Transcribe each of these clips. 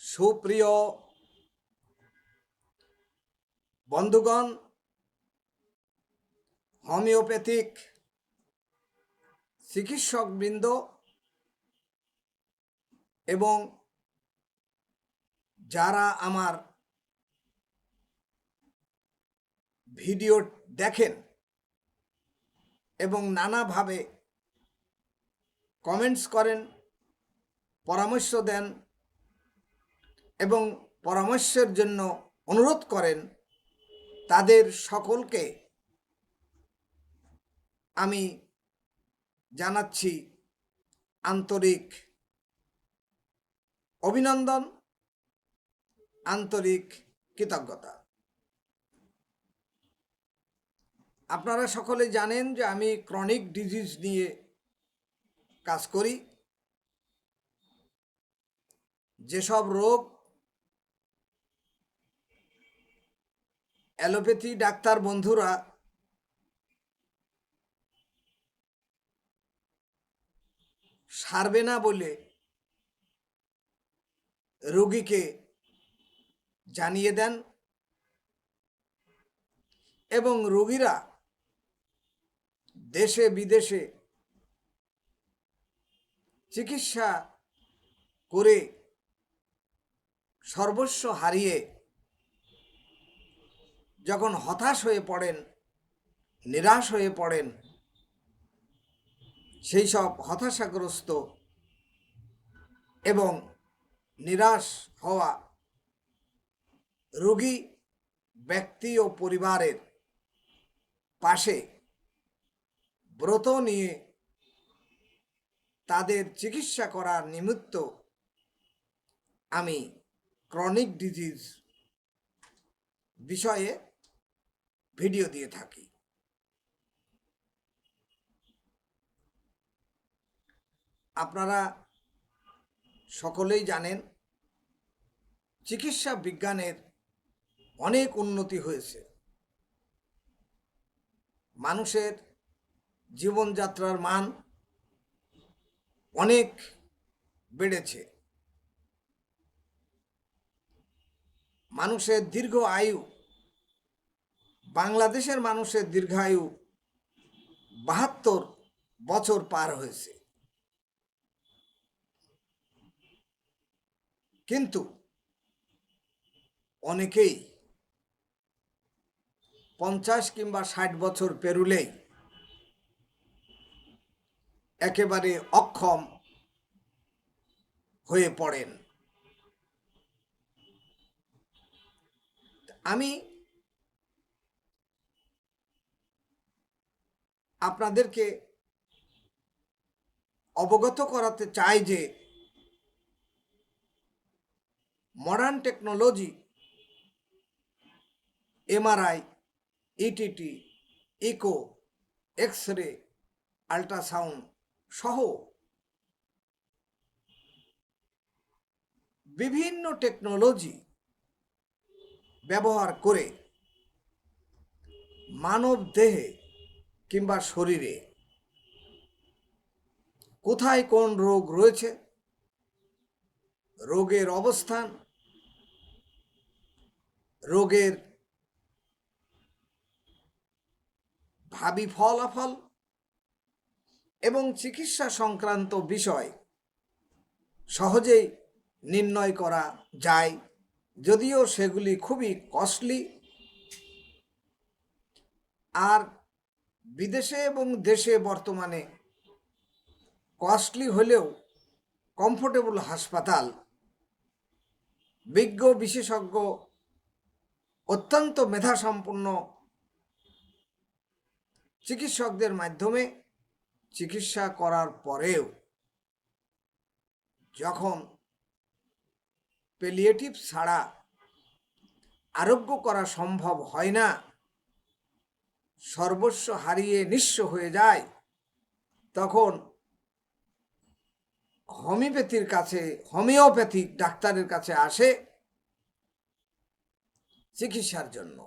সুপ্রিয় বন্ধুগণ, হোমিওপ্যাথিক চিকিৎসকবৃন্দ এবং যারা আমার ভিডিও দেখেন এবং নানাভাবে কমেন্টস করেন, পরামর্শ দেন এবং পরামর্শের জন্য অনুরোধ করেন, তাদের সকলকে আমি জানাচ্ছি আন্তরিক অভিনন্দন, আন্তরিক কৃতজ্ঞতা। আপনারা সকলে জানেন যে আমি ক্রনিক ডিজিজ নিয়ে কাজ করি। যেসব রোগ অ্যালোপ্যাথি ডাক্তার বন্ধুরা, সারবে না বলে রোগীকে জানিয়ে দেন এবং রোগীরা দেশে বিদেশে চিকিৎসা করে সর্বস্ব হারিয়ে যখন হতাশ হয়ে পড়েন, নিরাশ হয়ে পড়েন, সেই সব হতাশাগ্রস্ত এবং নিরাশ হওয়া রোগী ব্যক্তি ও পরিবারের পাশে ব্রত নিয়ে তাদের চিকিৎসা করার নিমিত্ত আমি ক্রনিক ডিজিজ বিষয়ে ভিডিও দিয়ে থাকি। আপনারা সকলেই জানেন, চিকিৎসা বিজ্ঞানের অনেক উন্নতি হয়েছে। মানুষের জীবনযাত্রার মান অনেক বেড়েছে। মানুষের দীর্ঘ আয়ু বাংলাদেশের মানুষের দীর্ঘায়ু বাহাত্তর বছর পার হয়েছে। কিন্তু অনেকেই পঞ্চাশ কিংবা ষাট বছর পেরুলেই একেবারে অক্ষম হয়ে পড়েন। আমি আপনাদেরকে অবগত করাতে চাই যে modern technology MRI ETT echo X ray ultrasound সহ বিভিন্ন টেকনোলজি ব্যবহার করে মানব দেহে কিংবা শরীরে। কোথায় কোন রোগ রয়েছে? রোগের অবস্থান। রোগের ভাবি ফলাফল এবং চিকিৎসা সংক্রান্ত বিষয় সহজেই নির্ণয় করা যায়, যদিও সেগুলি খুবই কস্টলি। আর বিদেশে এবং দেশে বর্তমানে কস্টলি হলেও কমফোর্টেবল হাসপাতাল বিজ্ঞ বিশেষজ্ঞ অত্যন্ত মেধাসম্পন্ন চিকিৎসকদের মাধ্যমে চিকিৎসা করার পরেও যখন পেলিয়েটিভ ছাড়া আরোগ্য করা সম্ভব হয় না সর্বস্ব হারিয়ে নিঃস্ব হয়ে যায়, তখন হোমিওপ্যাথির কাছে, হোমিওপ্যাথিক ডাক্তারের কাছে আসে চিকিৎসার জন্য।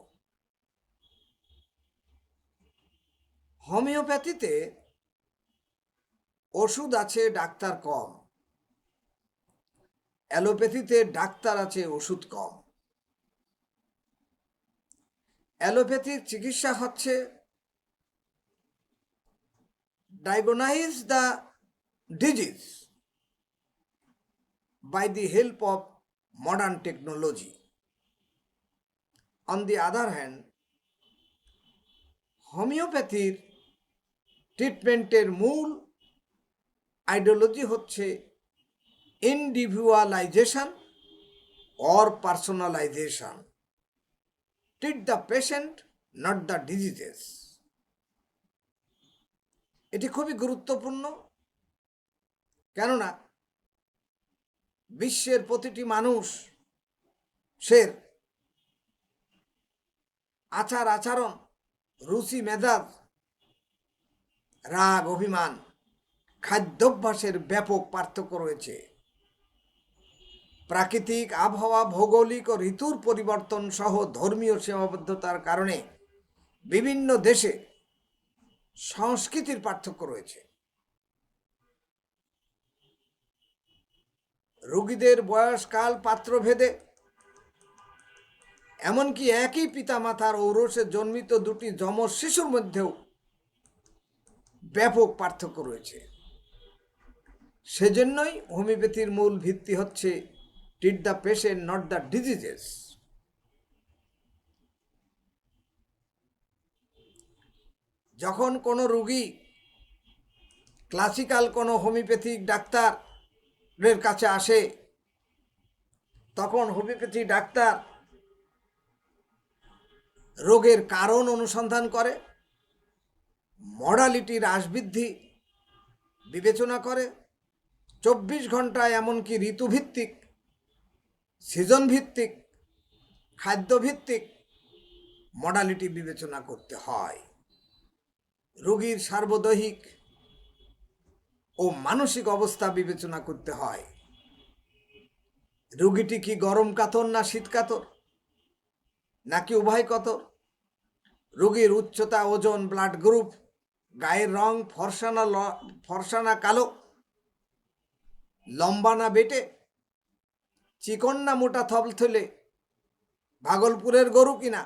হোমিওপ্যাথিতে ওষুধ আছে, ডাক্তার কম। অ্যালোপ্যাথিতে ডাক্তার আছে, ওষুধ কম। অ্যালোপ্যাথিক চিকিৎসা হচ্ছে diagnose the disease by the help of modern technology. On the other hand, হোমিওপ্যাথির ট্রিটমেন্টের মূল আইডিওলজি হচ্ছে individualization or personalization treat the patient not the diseases এটি খুবই গুরুত্বপূর্ণ, কেননা বিশ্বের প্রতিটি মানুষ সের আচার আচরণ, রুচি, মেজাজ, রাগ, অভিমান, খাদ্যাভ্যাসের ব্যাপক পার্থক্য রয়েছে। প্রাকৃতিক আবহাওয়া, ভৌগোলিক ও ঋতুর পরিবর্তন সহ ধর্মীয় সীমাবদ্ধতার কারণে বিভিন্ন দেশে সংস্কৃতির পার্থক্য রয়েছে। রোগীদের বয়সকাল পাত্রভেদে, এমনকি একই পিতামাতার ঔরসে জন্মিত দুটি যমজ শিশুর মধ্যেও ব্যাপক পার্থক্য রয়েছে। সেজন্যই হোমিওপ্যাথির মূল ভিত্তি হচ্ছে treat the patient not the diseases যখন কোনো রুগী ক্লাসিক্যাল কোনো হোমিওপ্যাথিক ডাক্তারের কাছে আসে, তখন হোমিওপ্যাথি ডাক্তার রোগের কারণ অনুসন্ধান করে মডালিটি হ্রাসবৃদ্ধি বিবেচনা করে, চব্বিশ ঘন্টায় এমনকি ঋতুভিত্তিক সিজন ভিত্তিক খাদ্যভিত্তিক মডালিটি বিবেচনা করতে হয়। রোগীর সার্বদৈহিক ও মানসিক অবস্থা বিবেচনা করতে হয়। রোগীটি কি গরম কাতর না শীত কাতর? নাকি উভয় কাতর? রোগীর উচ্চতা, ওজন ব্লাড গ্রুপ গায়ের রং ফর্সানা ফর্সানা কালো, লম্বা না বেটে চিকন না মোটা থলথলে ভাগলপুরের গরু কিনা?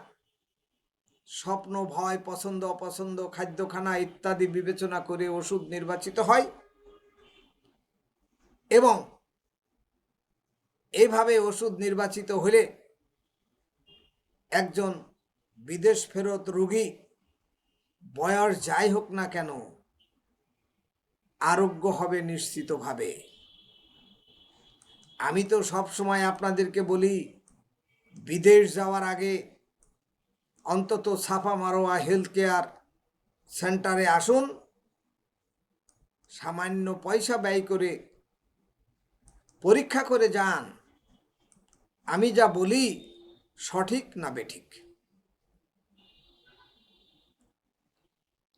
স্বপ্ন, ভয়, পছন্দ, অপছন্দ, খাদ্যখানা ইত্যাদি বিবেচনা করে ওষুধ নির্বাচিত হয়। এবং এইভাবে ওষুধ নির্বাচিত হলে একজন বিদেশ ফেরত রোগী বয়স যাই হোক না কেন, আরোগ্য হবে নিশ্চিতভাবে। আমি তো সব সময় আপনাদেরকে বলি, বিদেশ যাওয়ার আগে অন্তত ছাপা মারোয়া হেলথ কেয়ার সেন্টারে আসুন, সামান্য পয়সা ব্যয় করে পরীক্ষা করে যান। আমি যা বলি সঠিক না বেঠিক?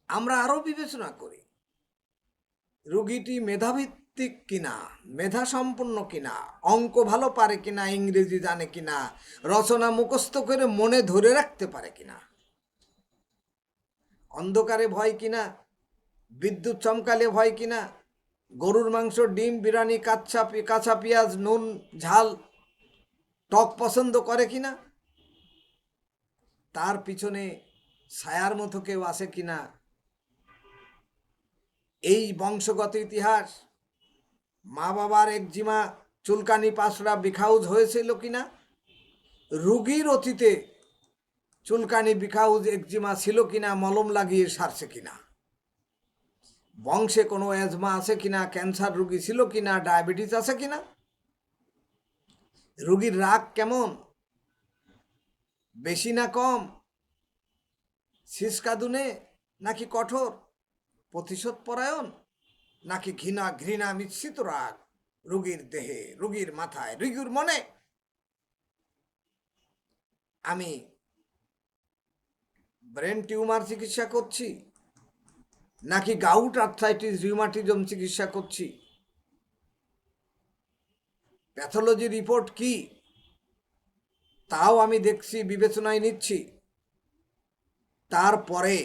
আমরা আরও বিবেচনা করি। রুগীটি মেধাভিত্তিক কিনা, মেধা সম্পন্ন কিনা, অঙ্ক ভালো পারে কিনা, ইংরেজি জানে কিনা, রচনা মুখস্থ করে মনে ধরে রাখতে পারে কিনা? অন্ধকারে ভয় কিনা, বিদ্যুৎ চমকালে ভয় কিনা, গরুর মাংস, ডিম, বিরিয়ানি কাচ্চা পি- কাঁচা পেঁয়াজ, নুন, ঝাল, টক পছন্দ করে কিনা? তার পিছনে ছায়ার মতো কেউ আছে কিনা? এই বংশগত ইতিহাস মা বাবার একজিমা চুলকানি পাশরা বিখাউজ হয়েছিল কিনা? রুগীর অতীতে চুলকানি বিখাউজ একজিমা ছিল কিনা? মলম লাগিয়ে সারছে কিনা? বংশে কোনো অ্যাজমা আছে কিনা? ক্যান্সার রুগী ছিল কিনা? ডায়াবেটিস আছে কিনা? রুগীর রাগ কেমন? বেশি না কম? শীষকাদুনে নাকি কঠোর? প্রতিশোধ পরায়ণ নাকি ঘৃণা ঘৃণা মিশ্রিত রাগ? রুগীর দেহে, রুগীর মাথায়, রুগীর মনে? আমি ব্রেন টিউমার চিকিৎসা করছি, নাকি গাউট আর্থাইটিস রিউমাটিজম চিকিৎসা করছি? প্যাথোলজি রিপোর্ট কি? তাও আমি দেখছি, বিবেচনায় নিচ্ছি। তারপরে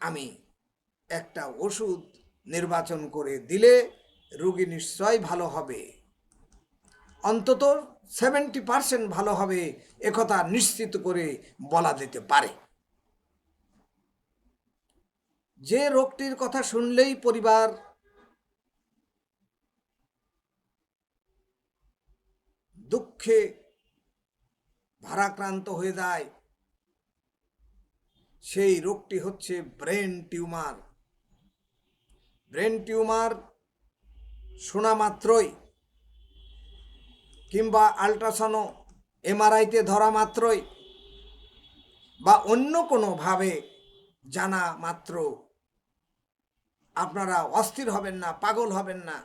আমি একটা ওষুধ নির্বাচন করে দিলে রোগী নিশ্চয় ভালো হবে। অন্তত সেভেন্টি পার্সেন্ট ভালো হবে একথা নিশ্চিত করে বলা যেতে পারে। যে রোগটির কথা শুনলেই পরিবার দুঃখে ভারাক্রান্ত হয়ে যায়। সেই রোগটি হচ্ছে ব্রেন টিউমার। ব্রেন টিউমার শোনা মাত্রই কিংবা আল্ট্রাসাউন্ড এমআরআইতে ধরা মাত্রই বা অন্য কোনোভাবে জানা মাত্র আপনারা অস্থির হবেন না, পাগল হবেন না,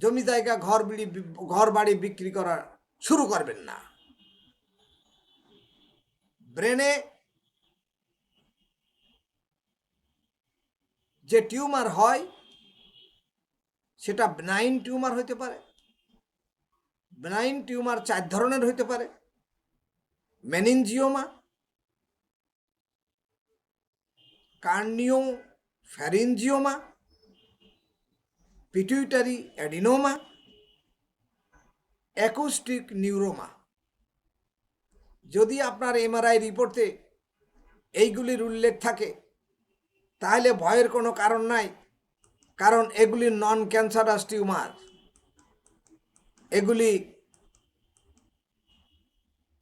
জমি জায়গা, ঘর বিড়ি ঘর বাড়ি বিক্রি করা শুরু করবেন না। ব্রেনে যে টিউমার হয়, সেটা বেনাইন টিউমার হইতে পারে বেনাইন টিউমার চার ধরনের হইতে পারে meningioma craniopharyngioma pituitary adenoma acoustic neuroma যদি আপনার এমআরআই রিপোর্টে এইগুলির উল্লেখ থাকে তাহলে ভয়ের কোনো কারণ নাই। কারণ এগুলি নন ক্যান্সারাস টিউমার এগুলি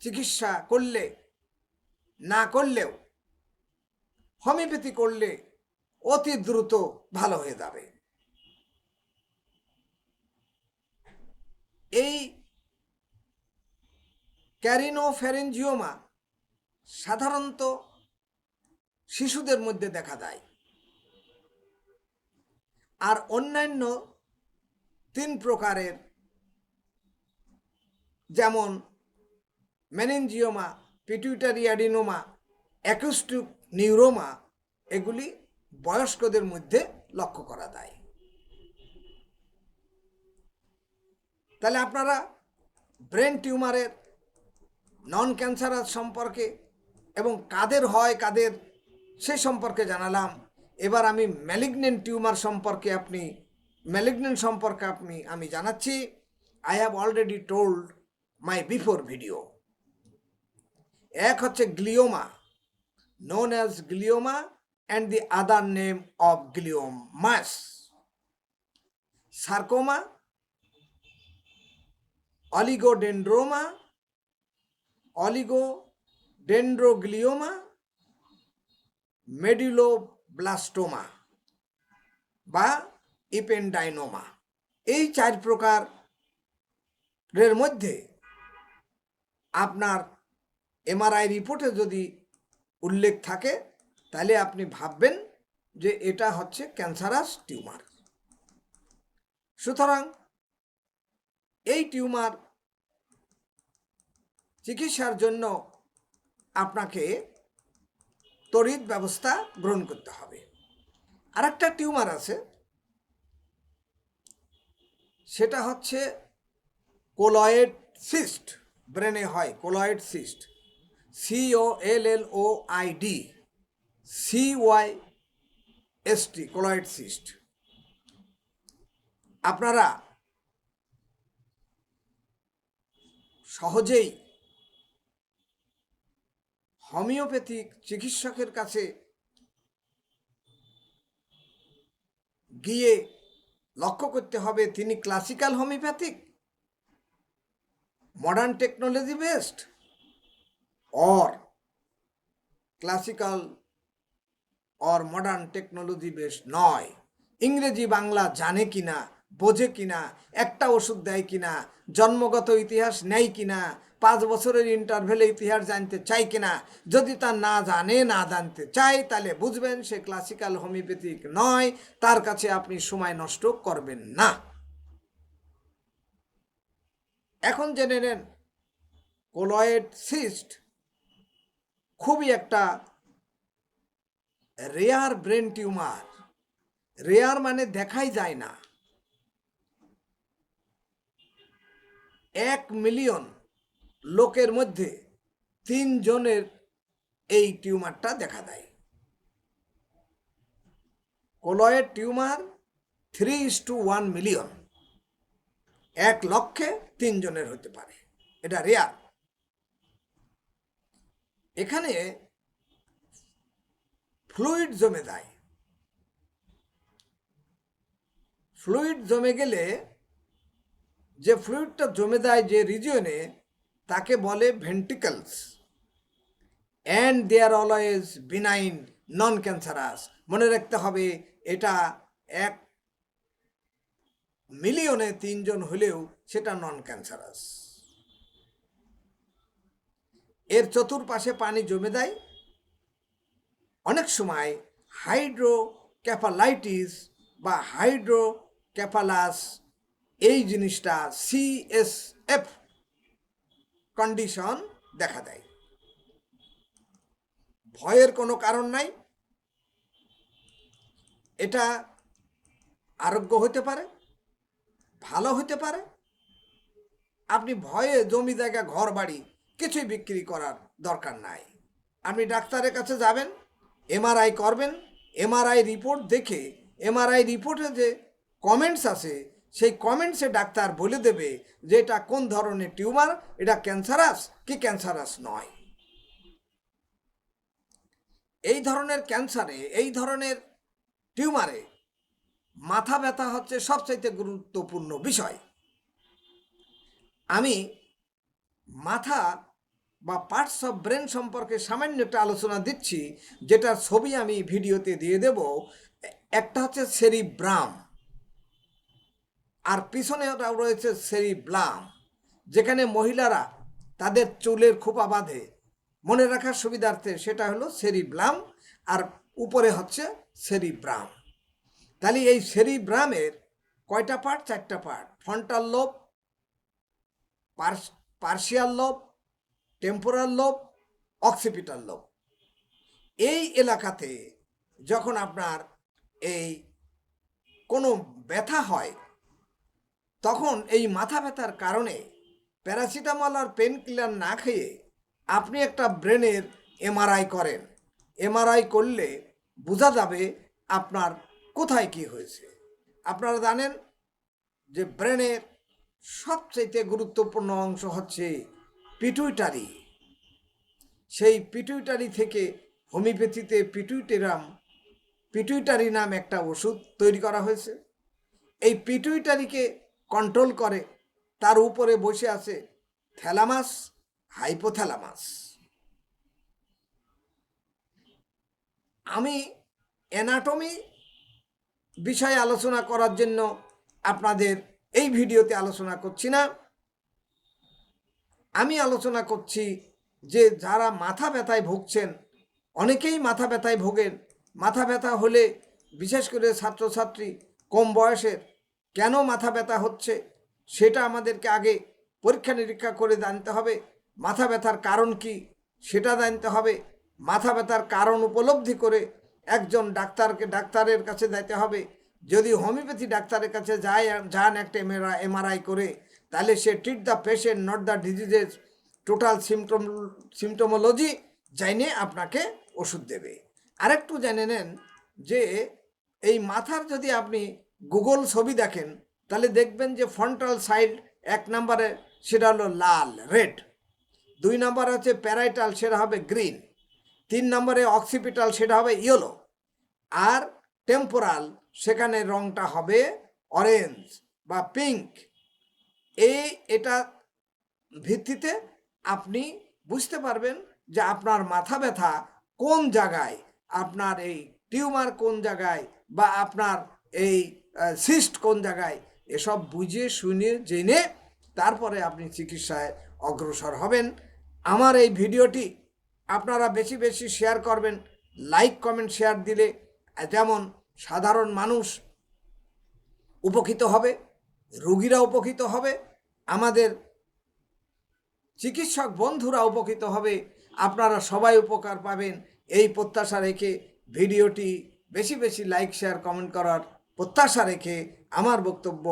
চিকিৎসা করলে, না করলেও হোমিওপ্যাথি করলে অতি দ্রুত ভালো হয়ে যাবে। এই ক্যারিনো ক্যারিনোফ্যারেঞ্জিওমা সাধারণত শিশুদের মধ্যে দেখা যায়। আর অন্যান্য তিন প্রকারের, যেমন meningioma pituitary adenoma acoustic neuroma এগুলি বয়স্কদের মধ্যে লক্ষ্য করা যায়। তাহলে আপনারা ব্রেন টিউমারের নন ক্যান্সারাস সম্পর্কে এবং কাদের হয়, কাদের সে সম্পর্কে জানালাম। এবার আমি ম্যালিগনেন্ট টিউমার সম্পর্কে আপনি ম্যালিগনেন্ট সম্পর্কে আপনি আমি জানাচ্ছি I have already told my before video এক হচ্ছে glioma known as glioma and the other name of gliomas. Sarcoma, oligodendroma, oligodendroglioma, medulloblastoma বা ইপেন্ডাইনোমা। এই চার প্রকারের মধ্যে আপনার এমআরআই রিপোর্টে যদি উল্লেখ থাকে, তাহলে আপনি ভাববেন যে এটা হচ্ছে ক্যান্সারাস টিউমার। সুতরাং এই টিউমার চিকিৎসার জন্য আপনাকে তড়িৎ ব্যবস্থা গ্রহণ করতে হবে। আর একটা টিউমার আছে। সেটা হচ্ছে কোলয়েড সিস্ট, ব্রেনে হয় colloid cyst. C O L L O I D, C Y S T, colloid cyst. আপনারা সহজেই হোমিওপ্যাথিক চিকিৎসকের কাছে গিয়ে লক্ষ্য করতে হবে, তিনি classical homeopathic modern technology based or classical or modern technology বেশ নয়? ইংরেজি, বাংলা জানে কিনা, বোঝে কিনা, একটা ওষুধ দেয় কিনা, জন্মগত ইতিহাস নেয় কিনা পাঁচ বছরের ইন্টারভেলে ইতিহাস জানতে চাই কিনা? যদি তা না জানে, না জানতে চাই তাহলে বুঝবেন সে ক্লাসিক্যাল হোমিওপ্যাথিক নয়, তার কাছে আপনি সময় নষ্ট করবেন না। এখন জেনে নেন, কোলয়েড সিস্ট খুবই একটা রেয়ার ব্রেন টিউমার রেয়ার মানে দেখাই যায় না। এক মিলিয়ন লোকের মধ্যে তিনজনের এই টিউমারটা দেখা দেয়। Colloid tumour three is to one million এক লক্ষে তিনজনের হতে পারে। এটা রেয়ার এখানে ফ্লুইড জমে দেয় ফ্লুইড জমে গেলে যে ফ্লুইডটা জমে দেয় যে রিজিয়নে তাকে বলে ventricles. And they are always benign non cancerous মনে রাখতে হবে, এটা এক মিলিয়নে তিনজন হলেও সেটা নন ক্যান্সারাস এর চতুর্পাশে পানি জমে দেয়। অনেক সময় হাইড্রো ক্যাপালাইটিস বা হাইড্রো ক্যাপালাস এই জিনিসটা সিএসএফ কন্ডিশন দেখা দেয়। ভয়ের কোনো কারণ নাই। এটা আরোগ্য হতে পারে, ভালো হতে পারে। আপনি ভয়ে জমি জায়গা ঘর বাড়ি কিছুই বিক্রি করার দরকার নাই। আপনি ডাক্তারের কাছে যাবেন, এমআরআই করবেন, এমআরআই রিপোর্ট দেখে, এমআরআই রিপোর্টে যে কমেন্টস আছে সেই কমেন্টসে ডাক্তার বলে দেবে যে এটা কোন ধরনের টিউমার? এটা ক্যান্সারাস কি ক্যান্সারাস নয়? এই ধরনের ক্যান্সারে, এই ধরনের টিউমারে মাথা ব্যথা হচ্ছে সবচাইতে গুরুত্বপূর্ণ বিষয়। আমি মাথা বা পার্টস অফ ব্রেন সম্পর্কে সামান্য একটা আলোচনা দিচ্ছি, যেটার ছবি আমি ভিডিওতে দিয়ে দেব। একটা হচ্ছে সেরিব্রাম আর পিছনে রয়েছে সেরিব্লাম যেখানে মহিলারা তাদের চুলের খোপা বাঁধে। মনে রাখার সুবিধার্থে সেটা হলো সেরিব্লাম আর উপরে হচ্ছে সেরি ব্রাম। তাহলে এই সেরি ব্রামের কয়টা পার্ট চারটা part frontal lobe partial lobe temporal lobe occipital lobe এই এলাকাতে যখন আপনার এই কোনো ব্যথা হয় তখন এই মাথা ব্যথার কারণে প্যারাসিটামল আর পেন কিলার না খেয়ে আপনি একটা ব্রেনের এমআরআই করেন। এমআরআই করলে বোঝা যাবে আপনার কোথায় কি হয়েছে। আপনারা জানেন যে ব্রেনের সবচেয়ে গুরুত্বপূর্ণ অংশ হচ্ছে পিটুইটারি। সেই পিটুইটারি থেকে হোমিওপ্যাথিতে পিটুইটেরাম, পিটুইটারি নাম একটা ওষুধ তৈরি করা হয়েছে। এই পিটুইটারিকে কন্ট্রোল করে, তার উপরে বসে আছে থ্যালামাস হাইপোথ্যালামাস আমি অ্যানাটমি বিষয়ে আলোচনা করার জন্য আপনাদের এই ভিডিওতে আলোচনা করছি না। আমি আলোচনা করছি যে যারা মাথা ব্যথায় ভুগছেন, অনেকেই মাথা ব্যথায় ভোগেন। মাথা ব্যথা হলে বিশেষ করে ছাত্রছাত্রী কম বয়সের কেন মাথা ব্যথা হচ্ছে? সেটা আমাদেরকে আগে পরীক্ষা নিরীক্ষা করে জানতে হবে। মাথা ব্যথার কারণ কি? সেটা জানতে হবে। মাথা ব্যথার কারণ উপলব্ধি করে একজন ডাক্তারকে ডাক্তারের কাছে যেতে হবে। যদি হোমিওপ্যাথি ডাক্তারের কাছে যায়, যান একটা এমআরআই করে, তাহলে সে treat the patient not the diseases total symptom symptomology জাইনে আপনাকে ওষুধ দেবে। আরেকটু জেনে নেন যে এই মাথার যদি আপনি গুগল ছবি দেখেন, তাহলে দেখবেন যে ফ্রন্টাল সাইড এক নম্বরে সেটা হলো লাল রেড দুই নম্বরে হচ্ছে প্যারাইটাল সেটা হবে গ্রিন তিন নম্বরে অক্সিপিটাল সেটা হবে ইয়েলো আর টেম্পোরাল সেখানে রংটা হবে অরেঞ্জ বা পিঙ্ক এই, এটা ভিত্তিতে আপনি বুঝতে পারবেন যে আপনার মাথা ব্যথা কোন জায়গায়, আপনার এই টিউমার কোন জায়গায় বা আপনার এই সিস্ট কোন জায়গায়? এসব বুঝে, শুনে, জেনে তারপরে আপনি চিকিৎসায় অগ্রসর হবেন। আমার এই ভিডিওটি আপনারা বেশি বেশি শেয়ার করবেন, লাইক, কমেন্ট, শেয়ার দিলে যেমন সাধারণ মানুষ উপকৃত হবে, রোগীরা উপকৃত হবে, আমাদের চিকিৎসক বন্ধুরা উপকৃত হবে, আপনারা সবাই উপকার পাবেন। এই প্রত্যাশা রেখে ভিডিওটি বেশি বেশি লাইক, শেয়ার, কমেন্ট করার প্রত্যাশা রেখে আমার বক্তব্য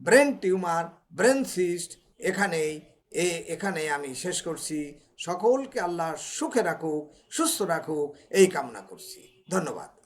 ব্রেন টিউমার, ব্রেন সিস্ট এখানেই, এ এখানে আমি শেষ করছি। সকলকে আল্লাহ সুখে রাখুক, সুস্থ রাখুক, এই কামনা করছি। ধন্যবাদ।